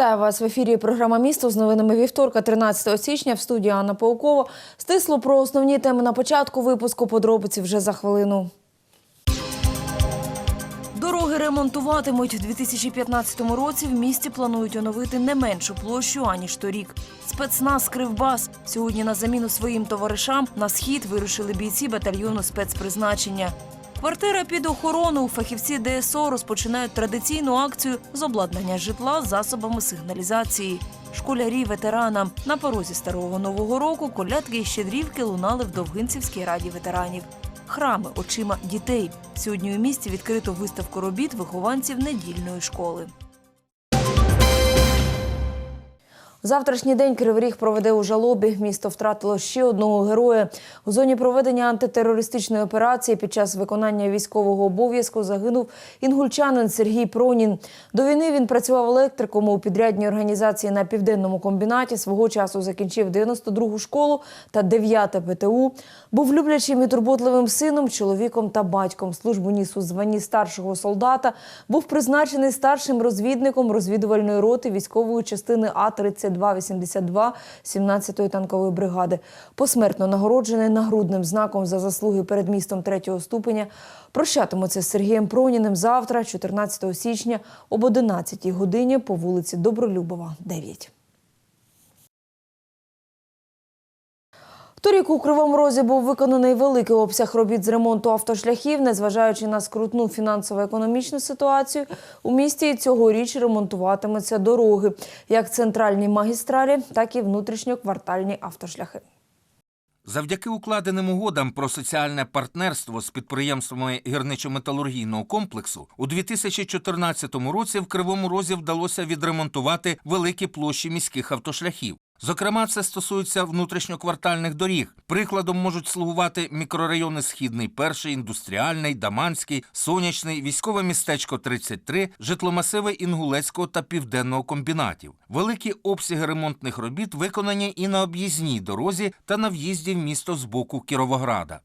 Вітаю вас в ефірі. Програма місто з новинами вівторка, 13 січня. В студії Анна Паукова. Стисло про основні теми на початку випуску. Подробиці вже за хвилину. Дороги ремонтуватимуть у 2015 році. В місті планують оновити не меншу площу аніж торік. Спецназ Кривбас сьогодні на заміну своїм товаришам на схід вирушили бійці батальйону спецпризначення. Квартира під охорону. Фахівці ДСО розпочинають традиційну акцію з обладнання житла засобами сигналізації. Школярі ветеранам на порозі старого нового року колядки і щедрівки лунали в Довгинцівській раді ветеранів. Храми очима дітей. Сьогодні у місті відкрито виставку робіт вихованців недільної школи. Завтрашній день Кривий проведе у жалобі. Місто втратило ще одного героя. У зоні проведення антитерористичної операції під час виконання військового обов'язку загинув інгульчанин Сергій Пронін. До війни він працював електриком у підрядній організації на південному комбінаті. Свого часу закінчив 92-гу школу та 9 ПТУ. Був люблячим і турботливим сином, чоловіком та батьком. Службу ніс у званні старшого солдата. Був призначений старшим розвідником розвідувальної роти військової частини А 3282 17-ї танкової бригади. Посмертно нагороджений нагрудним знаком за заслуги перед містом третього ступеня. Прощатимуться з Сергієм Проніним завтра, 14 січня, об 11 годині по вулиці Добролюбова, 9. Торік у Кривому Розі був виконаний великий обсяг робіт з ремонту автошляхів, незважаючи на скрутну фінансово-економічну ситуацію. У місті цьогоріч ремонтуватимуться дороги, як центральні магістралі, так і внутрішньоквартальні автошляхи. Завдяки укладеним угодам про соціальне партнерство з підприємствами гірничо-металургійного комплексу у 2014 році в Кривому Розі вдалося відремонтувати великі площі міських автошляхів. Зокрема, це стосується внутрішньоквартальних доріг. Прикладом можуть слугувати мікрорайони Східний, Перший, Індустріальний, Даманський, Сонячний, військове містечко 33, житломасиви Інгулецького та Південного комбінатів. Великі обсяги ремонтних робіт виконані і на об'їзній дорозі та на в'їзді в місто з боку Кіровограда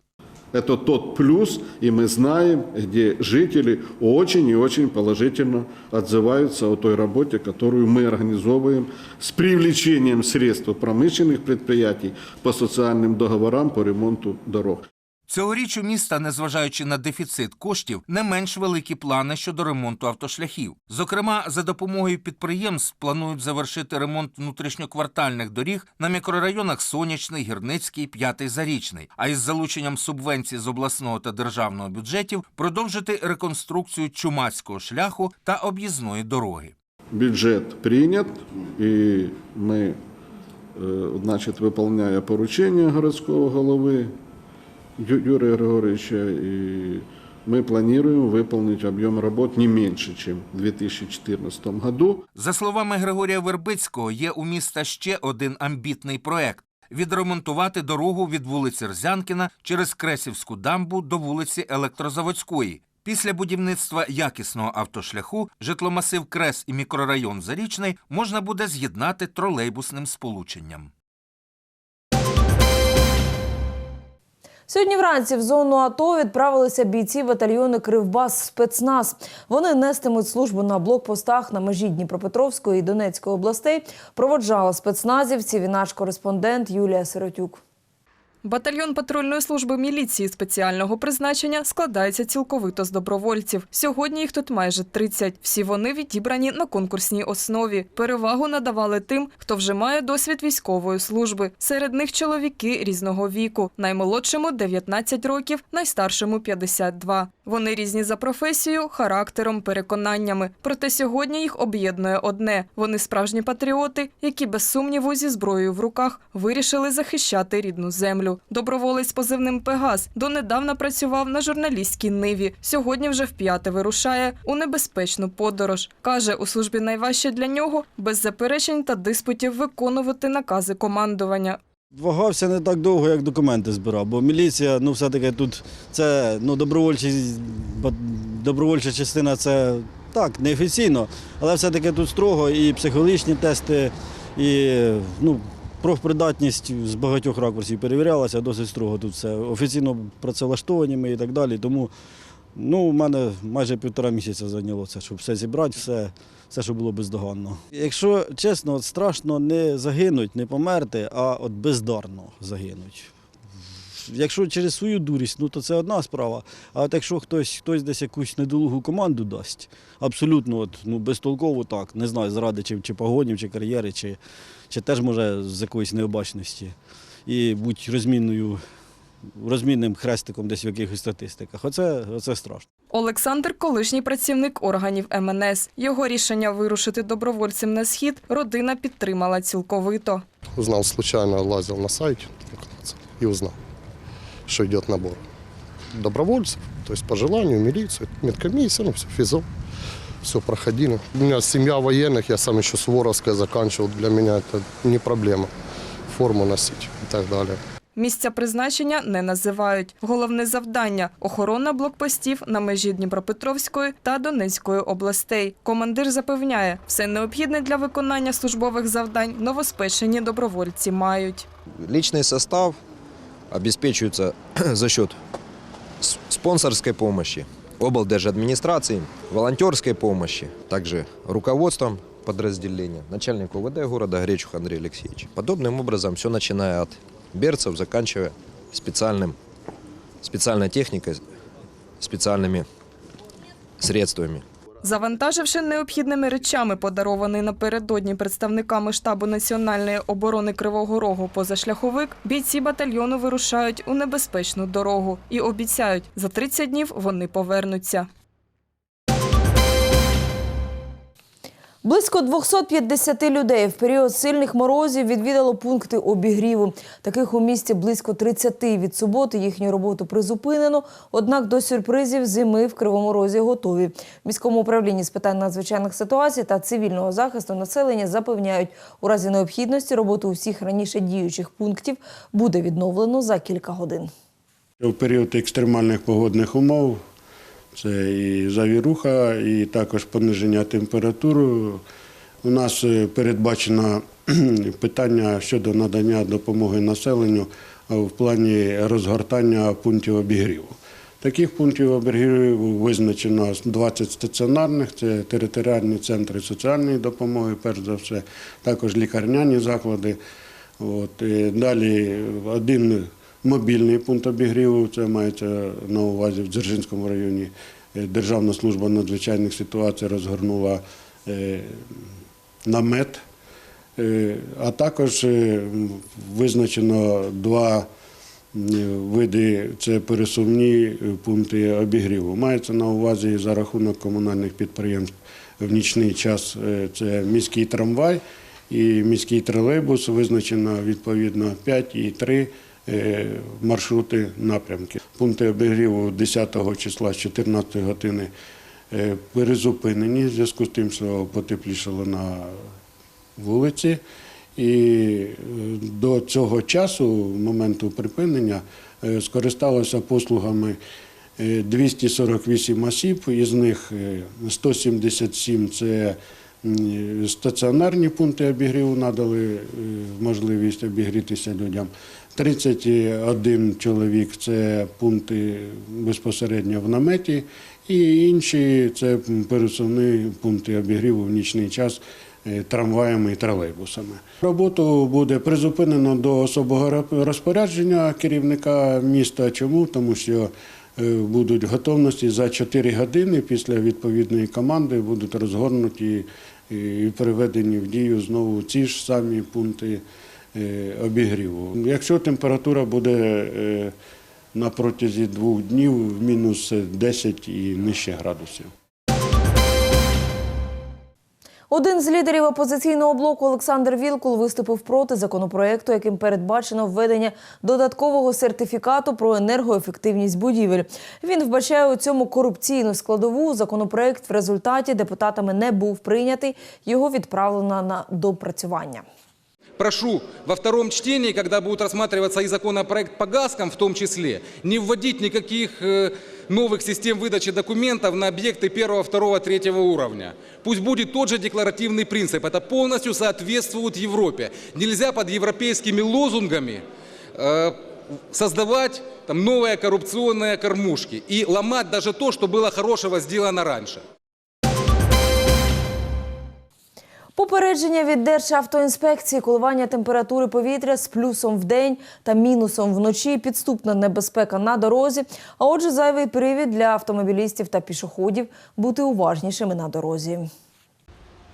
Это тот плюс, и мы знаем, где жители очень и очень положительно отзываются о той работе, которую мы организовываем с привлечением средств промышленных предприятий по социальным договорам по ремонту дорог. Цьогоріч у міста, незважаючи на дефіцит коштів, не менш великі плани щодо ремонту автошляхів. Зокрема, за допомогою підприємств планують завершити ремонт внутрішньоквартальних доріг на мікрорайонах Сонячний, Гірницький, П'ятий Зарічний. А із залученням субвенцій з обласного та державного бюджетів продовжити реконструкцію чумацького шляху та об'їзної дороги. Бюджет принят, и мы, э, значит, выполняя поручения городского головы Ю- Юрия Григорьевича, и мы планируем выполнить объем работ не меньше, чем в 2014 году. За словами Григорія Вербицького, є у міста ще один амбітний проект. Відремонтувати дорогу від вулиці Рзянкіна через Кресівську дамбу до вулиці Електрозаводської. Після будівництва якісного автошляху житломасив Крес і мікрорайон Зарічний можна буде з'єднати тролейбусним сполученням. Сьогодні вранці в зону АТО відправилися бійці батальйону Кривбас спецназ. Вони нестимуть службу на блокпостах на межі Дніпропетровської і Донецької областей. Проводжала спецназівців і наш кореспондент Юлія Сиротюк. Батальйон патрульної служби міліції спеціального призначення складається цілковито з добровольців. Сьогодні їх тут майже 30. Всі вони відібрані на конкурсній основі. Перевагу надавали тим, хто вже має досвід військової служби. Серед них чоловіки різного віку. Наймолодшому 19 років, найстаршому 52. Вони різні за професією, характером, переконаннями. Проте сьогодні їх об'єднує одне: вони справжні патріоти, які без сумніву зі зброєю в руках вирішили захищати рідну землю. Доброволець позивним Пегас донедавна працював на журналістській ниві. Сьогодні вже вп'яте вирушає у небезпечну подорож. Каже, у службі найважче для нього без заперечень та диспутів виконувати накази командування. Вагався не так довго, як документи збирав, бо міліція, ну все-таки тут це ну, добровольча частина це так, неофіційно, але все-таки тут строго і психологічні тести, і ну, профпридатність з багатьох ракурсів перевірялася, досить строго тут все. Офіційно працевлаштовані ми і так далі. Тому Ну, у мене майже півтора місяця зайняло це, щоб все зібрати, все, все, що було бездоганно. Якщо чесно, от страшно не загинуть, не померти, а от бездарно загинуть. Якщо через свою дурість, ну то це одна справа. А от якщо хтось, хтось десь якусь недолугу команду дасть, абсолютно от, ну, безтолково так, не знаю, зради чи, чи погонів, чи кар'єри, чи, чи теж може з якоїсь необачності. І будь розмінною, розмінним хрестиком десь в якихось статистиках. Оце, оце страшно. Олександр колишній працівник органів МНС. Його рішення вирушити добровольцем на схід родина підтримала цілковито. Узнал случайно, лазил на сайте и узнал, что идет набор добровольцев, то есть по желанию, милицию, медкомиссия, ну все, ФИЗО, все проходили. У меня семья военных, я сам еще Суворовская заканчивал, для меня это не проблема форму носить и так далее. Місця призначення не називають. Головне завдання охорона блокпостів на межі Дніпропетровської та Донецької областей. Командир запевняє, все необхідне для виконання службових завдань новоспечені добровольці мають. Личный состав обеспечивается за счет с- спонсорской помощи, облдержадминистрации, волонтерской помощи, также руководством подразделения, начальник УВД города Гречух Андрей Алексеевич. Подобным образом все начиная от берцев, заканчивая специальным, специальной техникой, специальными средствами. Завантаживши необхідними речами, подарований напередодні представниками штабу національної оборони Кривого Рогу позашляховик, бійці батальйону вирушають у небезпечну дорогу і обіцяють, за 30 днів вони повернуться. Близько 250 людей в період сильних морозів відвідало пункти обігріву. Таких у місті близько 30. Від суботи їхню роботу призупинено. Однак до сюрпризів зими в Кривому Розі готові. В міському управлінні з питань надзвичайних ситуацій та цивільного захисту населення запевняють, у разі необхідності роботу усіх раніше діючих пунктів буде відновлено за кілька годин. В період екстремальних погодних умов це і завіруха, і також пониження температури. У нас е, передбачено питання щодо надання допомоги населенню в плані розгортання пунктів обігріву. Таких пунктів обігріву визначено 20 стаціонарних, це територіальні центри соціальної допомоги, перш за все, також лікарняні заклади. От, далі один мобільний пункт обігріву, це мається на увазі в Дзержинському районі. Е, Державна служба надзвичайних ситуацій розгорнула е, намет, Е, а також визначено два види це пересувні пункти обігріву. Мається на увазі за рахунок комунальних підприємств в нічний час це міський трамвай і міський тролейбус. Визначено відповідно 5 і 3 е, маршрути напрямки. Пункти обігріву 10 числа з 14 години е, перезупинені в зв'язку з тим, що потеплішало на вулиці. І е, до цього часу, моменту припинення, е, скористалося послугами е, 248 осіб, із них е, 177 це стаціонарні пункти обігріву, надали е, можливість обігрітися людям. 31 чоловік це пункти безпосередньо в наметі, і інші це пересувні пункти обігріву в нічний час е, трамваями і тролейбусами. Роботу буде призупинено до особого розпорядження керівника міста. Чому? Тому що е, будуть готовності за 4 години після відповідної команди будуть розгорнуті і приведені в дію знову ці ж самі пункти е, обігріву. Якщо температура буде е, на протязі двох днів в мінус 10 і нижче градусів. Один з лідерів опозиційного блоку Олександр Вілкул виступив проти законопроекту, яким передбачено введення додаткового сертифікату про енергоефективність будівель. Він вбачає у цьому корупційну складову. Законопроект в результаті депутатами не був прийнятий. Його відправлено на допрацювання. Прошу во втором чтении, когда будет рассматриваться и законопроект по ГАСКам в том числе, не вводить никаких э, новых систем выдачи документов на объекты первого, второго, третьего уровня. Пусть будет тот же декларативный принцип. Это полностью соответствует Европе. Нельзя под европейскими лозунгами э, создавать там, новые коррупционные кормушки и ломать даже то, что было хорошего сделано раньше. Попередження від Державтоінспекції коливання температури повітря з плюсом в день та мінусом вночі, підступна небезпека на дорозі. А отже, зайвий привід для автомобілістів та пішоходів бути уважнішими на дорозі.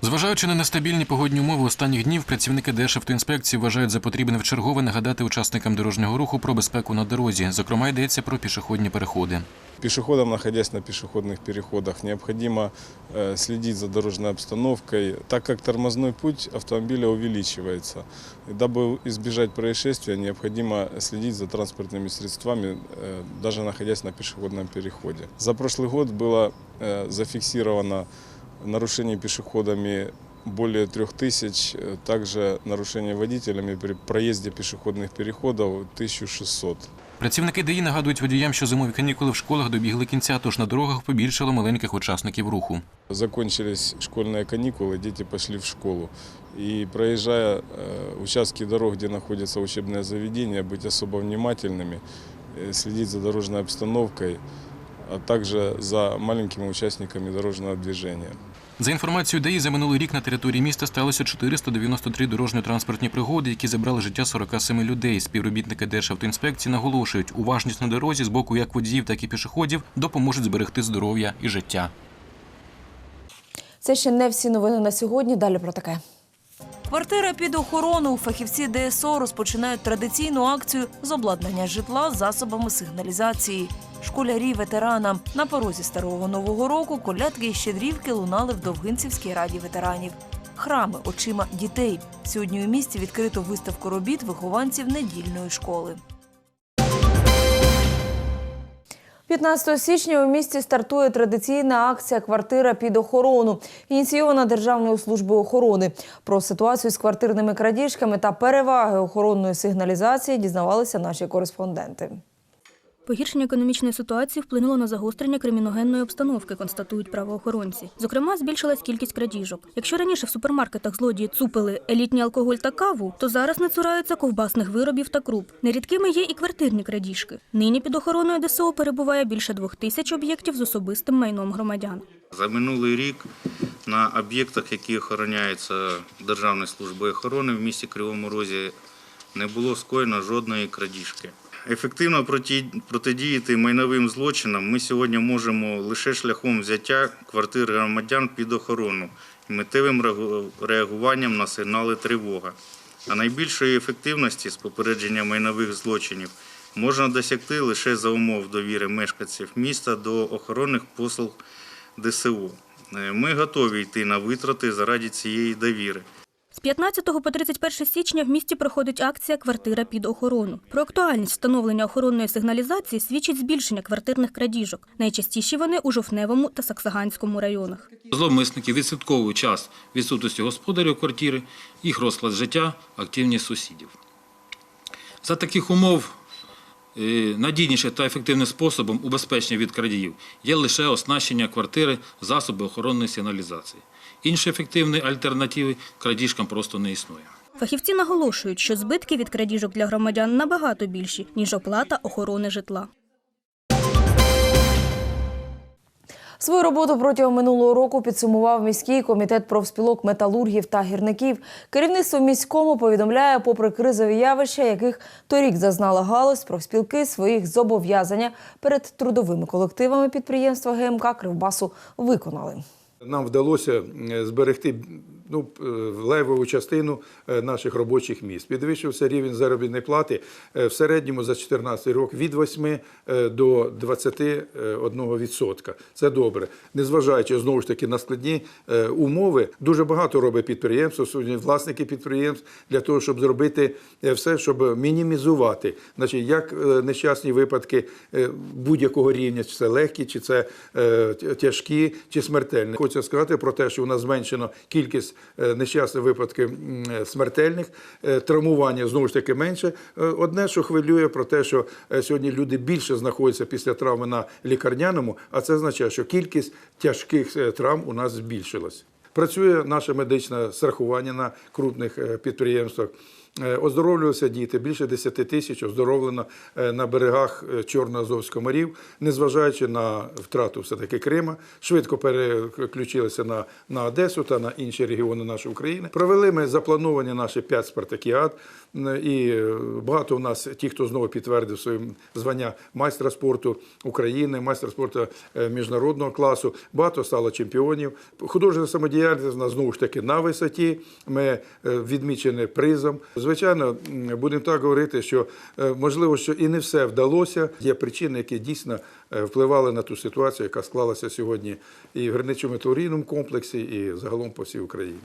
Зважаючи на нестабільні погодні умови останніх днів, працівники Державтоінспекції вважають за потрібне вчергове нагадати учасникам дорожнього руху про безпеку на дорозі. Зокрема, йдеться про пішохідні переходи. Пешеходам, находясь на пешеходных переходах, необходимо э, следить за дорожной обстановкой, так как тормозной путь автомобиля увеличивается. И дабы избежать происшествия, необходимо следить за транспортными средствами, э, даже находясь на пешеходном переходе. За прошлый год было э, зафиксировано нарушений пешеходами более трех тысяч, э, также нарушений водителями при проезде пешеходных переходов 1600. Працівники ДАІ нагадують водіям, що зимові канікули в школах добігли кінця, тож на дорогах побільшало маленьких учасників руху. Закончились школьные каникулы, дети пошли в школу. И проезжая э, участки дорог, где находятся учебные заведения, быть особо внимательными, э, следить за дорожной обстановкой, а также за маленькими участниками дорожного движения. За інформацією ДАІ, за минулий рік на території міста сталося 493 дорожньо-транспортні пригоди, які забрали життя 47 людей. Співробітники Державтоінспекції наголошують, уважність на дорозі з боку як водіїв, так і пішоходів допоможуть зберегти здоров'я і життя. Це ще не всі новини на сьогодні. Далі про таке. Квартира під охорону. Фахівці ДСО розпочинають традиційну акцію з обладнання житла засобами сигналізації. Школярі ветеранам на порозі старого нового року колядки і щедрівки лунали в Довгинцівській раді ветеранів. Храми очима дітей. Сьогодні у місті відкрито виставку робіт вихованців недільної школи. 15 січня у місті стартує традиційна акція Квартира під охорону, ініційована Державною службою охорони. Про ситуацію з квартирними крадіжками та переваги охоронної сигналізації дізнавалися наші кореспонденти. Погіршення економічної ситуації вплинуло на загострення криміногенної обстановки, констатують правоохоронці. Зокрема, збільшилась кількість крадіжок. Якщо раніше в супермаркетах злодії цупили елітній алкоголь та каву, то зараз не цураються ковбасних виробів та круп. Нерідкими є і квартирні крадіжки. Нині під охороною ДСО перебуває більше двох тисяч об'єктів з особистим майном громадян. За минулий рік на об'єктах, які охороняються Державною службою охорони в місті Кривому Розі, не було скоєно жодної крадіжки. Ефективно протидіяти майновим злочинам ми сьогодні можемо лише шляхом взяття квартир громадян під охорону і миттєвим реагуванням на сигнали тривога. А найбільшої ефективності з попередження майнових злочинів можна досягти лише за умов довіри мешканців міста до охоронних послуг ДСО. Е, Ми готові йти на витрати заради цієї довіри. З 15 по 31 січня в місті проходить акція Квартира під охорону. Про актуальність встановлення охоронної сигналізації свідчить збільшення квартирних крадіжок. Найчастіші вони у Жовтневому та Саксаганському районах. Зловмисники відслідковують час відсутності господарів квартири, їх розклад життя, активність сусідів. За таких умов е, надійнішим та ефективним способом убезпечення від крадіїв є лише оснащення квартири засоби охоронної сигналізації. Інші ефективні альтернативи крадіжкам просто не існує. Фахівці наголошують, що збитки від крадіжок для громадян набагато більші, ніж оплата охорони житла. Свою роботу протягом минулого року підсумував міський комітет профспілок металургів та гірників. Керівництво міському повідомляє, попри кризові явища, яких торік зазнала галузь, профспілки своїх зобов'язання перед трудовими колективами підприємства ГМК Кривбасу виконали. Нам вдалося зберегти ну, е, левову частину е, наших робочих місць. Підвищився рівень заробітної плати е, в середньому за 2014 рік від 8 е, до 21%. Це добре. Незважаючи знову ж таки на складні умови, дуже багато робить підприємство, сьогодні власники підприємств для того, щоб зробити все, щоб мінімізувати. Значить, як нещасні випадки будь-якого рівня, чи це легкі, чи це тяжкі, чи смертельні. Хочу сказати про те, що у нас зменшено кількість е, нещасних випадків е, смертельних, е, травмування знову ж таки менше. Одне, що хвилює про те, що сьогодні люди більше знаходяться після травми на лікарняному, а це означає, що кількість тяжких травм у нас збільшилась. Працює наше медичне страхування на крупних підприємствах. Е, Оздоровлювалися діти, більше 10 тисяч оздоровлено е, на берегах е, Чорно-Азовського морів, незважаючи на втрату все-таки Крима, швидко переключилися на, на Одесу та на інші регіони нашої України. Провели ми заплановані наші 5 спартакіад, і багато у нас ті, хто знову підтвердив своє звання майстра спорту України, майстра спорту міжнародного класу. Багато стало чемпіонів. Художня самодіяльність у нас знову ж таки на висоті. Ми відмічені призом. Звичайно, будемо так говорити, що е, можливо, що і не все вдалося. Є причини, які дійсно е, впливали на ту ситуацію, яка склалася сьогодні і в гірничо-металургійному комплексі, і загалом по всій Україні.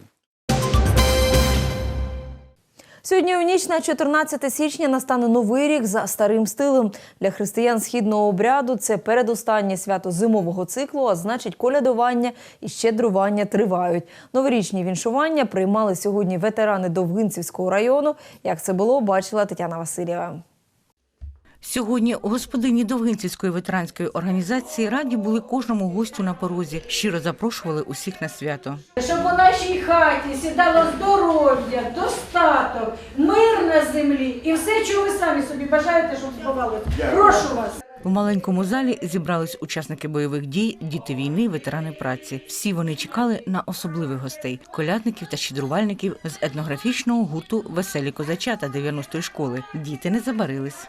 Сьогодні у ніч на 14 січня настане новий рік за старим стилем. Для християн східного обряду це передостаннє свято зимового циклу, а значить, колядування і щедрування тривають. Новорічні віншування приймали сьогодні ветерани Довгинцівського району. Як це було, бачила Тетяна Васильєва. Сьогодні господині Довгинцівської ветеранської організації раді були кожному гостю на порозі. Щиро запрошували усіх на свято. Щоб у нашій хаті сідало здоров'я, достаток, мир на землі і все, чого ви самі собі бажаєте, щоб збувалося. Прошу вас. У маленькому залі зібрались учасники бойових дій, діти війни, ветерани праці. Всі вони чекали на особливих гостей колядників та щедрувальників з етнографічного гурту Веселі козачата 90-ї школи. Діти не забарились.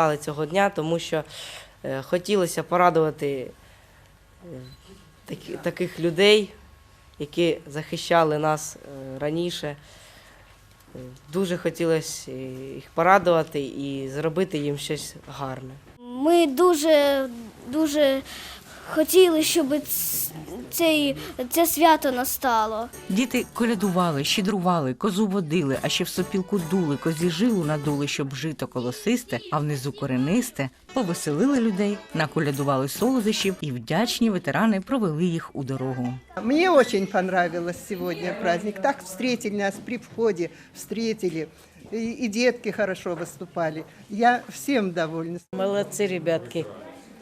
Ждали цього дня, тому що е, хотілося порадувати е, таких людей, які захищали нас е, раніше. Дуже хотілося їх порадувати і зробити їм щось гарне. Ми дуже дуже хотіли, щоб ц- цей, це свято настало. Діти колядували, щедрували, козу водили, а ще в сопілку дули, козі жилу надули, щоб жито колосисте, а внизу коренисте. Повеселили людей, наколядували солодощів, і вдячні ветерани провели їх у дорогу. Мне очень понравилось сегодня праздник. Так встретили нас при входе, встретили. И, и детки хорошо выступали. Я всем довольна. Молодцы, ребятки.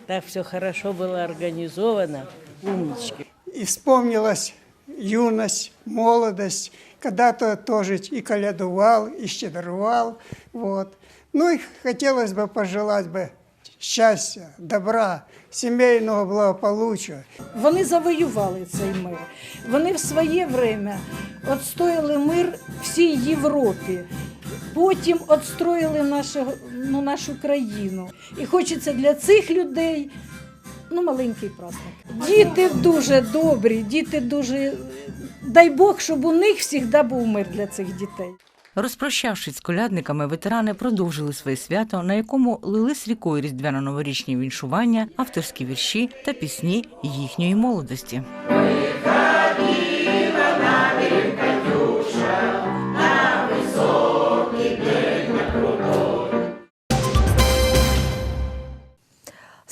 Так все хорошо было организовано. Умнички. И вспомнилась юность, молодость. Когда-то тоже и колядувал, и щедровал. Вот. Ну и хотелось бы пожелать бы счастья, добра, семейного благополучия. Вони завоювали цей мир. Вони в своє время відстояли мир всій Європі. Потім відстроїли нашу, ну, нашу країну. І хочеться для цих людей ну, маленький праздник. Діти дуже добрі, діти дуже. Дай Бог, щоб у них завжди був мир для цих дітей. Розпрощавшись з колядниками, ветерани продовжили своє свято, на якому лились рікою різдвяно-новорічні віншування, авторські вірші та пісні їхньої молодості.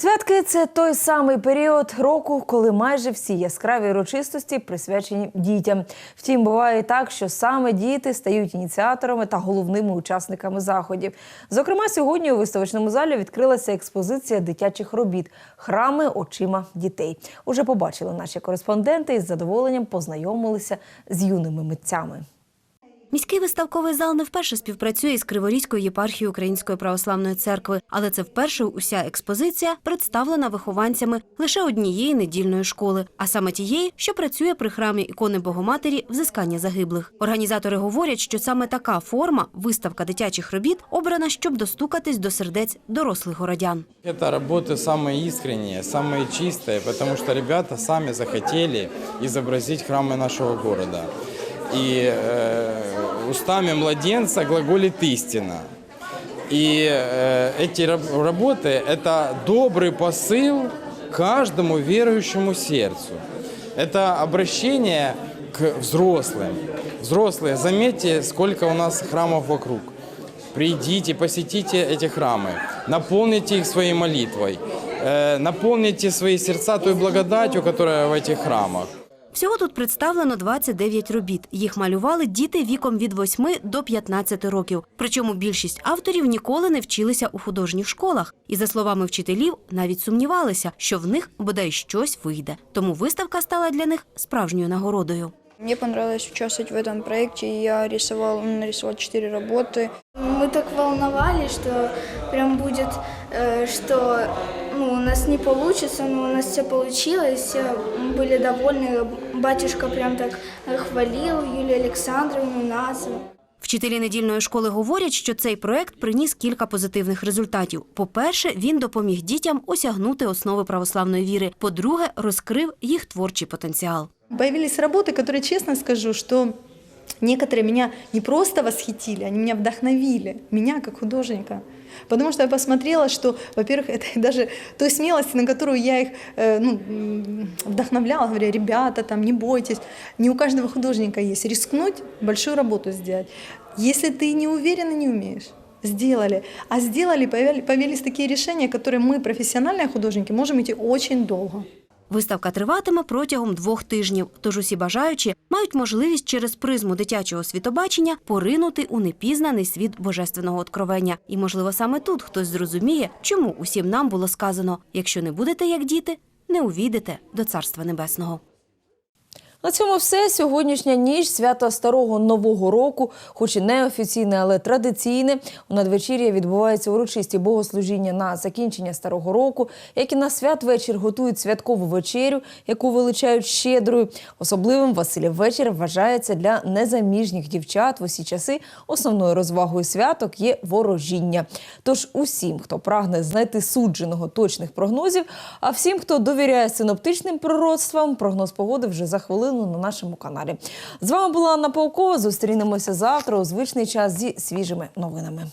Святки це той самий період року, коли майже всі яскраві урочистості присвячені дітям. Втім, буває і так, що саме діти стають ініціаторами та головними учасниками заходів. Зокрема, сьогодні у виставочному залі відкрилася експозиція дитячих робіт Храми очима дітей. Уже побачили наші кореспонденти і з задоволенням познайомилися з юними митцями. Міський виставковий зал не вперше співпрацює із Криворізькою єпархією Української православної церкви, але це вперше уся експозиція представлена вихованцями лише однієї недільної школи, а саме тієї, що працює при храмі ікони Богоматері взискання загиблих. Організатори говорять, що саме така форма виставка дитячих робіт обрана, щоб достукатись до сердець дорослих городян. Это работы самые искренние, самые чистые, потому что ребята сами захотели изобразить храмы нашего города. И э, устами младенца глаголит истина. И э, эти раб- работы – это добрый посыл каждому верующему сердцу. Это обращение к взрослым. Взрослые, заметьте, сколько у нас храмов вокруг. Придите, посетите эти храмы, наполните их своей молитвой, э, наполните свои сердца той благодатью, которая в этих храмах. Всього тут представлено 29 робіт. Їх малювали діти віком від 8 до 15 років. Причому більшість авторів ніколи не вчилися у художніх школах. І, за словами вчителів, навіть сумнівалися, що в них бодай щось вийде. Тому виставка стала для них справжньою нагородою. Мне понравилось участвовать в этом проекте. Я рисовал, нарисовал четыре работы. Мы так волновались, что прям будет, э, что ну, у нас не получится, но у нас все получилось, все были довольны. Батюшка прям так э, хвалил Юлию Александровну, нас. Вчителі недільної школи говорять, що цей проект приніс кілька позитивних результатів. По-перше, він допоміг дітям осягнути основи православної віри. По-друге, розкрив їх творчий потенціал. Появились работы, которые, честно скажу, что некоторые меня не просто восхитили, они меня вдохновили, меня как художника. Потому что я посмотрела, что, во-первых, это даже той смелости, на которую я их э, ну, вдохновляла, говоря, ребята, там, не бойтесь. Не у каждого художника есть рискнуть, большую работу сделать. Если ты не уверен и не умеешь, сделали. А сделали, появили- появились такие решения, которые мы, профессиональные художники, можем идти очень долго. Виставка триватиме протягом двох тижнів, тож усі бажаючі мають можливість через призму дитячого світобачення поринути у непізнаний світ божественного откровення. І, можливо, саме тут хтось зрозуміє, чому усім нам було сказано: якщо не будете як діти, не увійдете до Царства Небесного. На цьому все. Сьогоднішня ніч свято старого нового року, хоч і неофіційне, але традиційне. У надвечір'я відбуваються урочисті богослужіння на закінчення старого року, як і на святвечір готують святкову вечерю, яку величають щедрою. Особливим Василів вечір вважається для незаміжніх дівчат в усі часи. Основною розвагою святок є ворожіння. Тож усім, хто прагне знайти судженого точних прогнозів, а всім, хто довіряє синоптичним пророцтвам, прогноз погоди вже за хвилину представлено на нашому каналі. З вами була Анна Паукова. Зустрінемося завтра у звичний час зі свіжими новинами.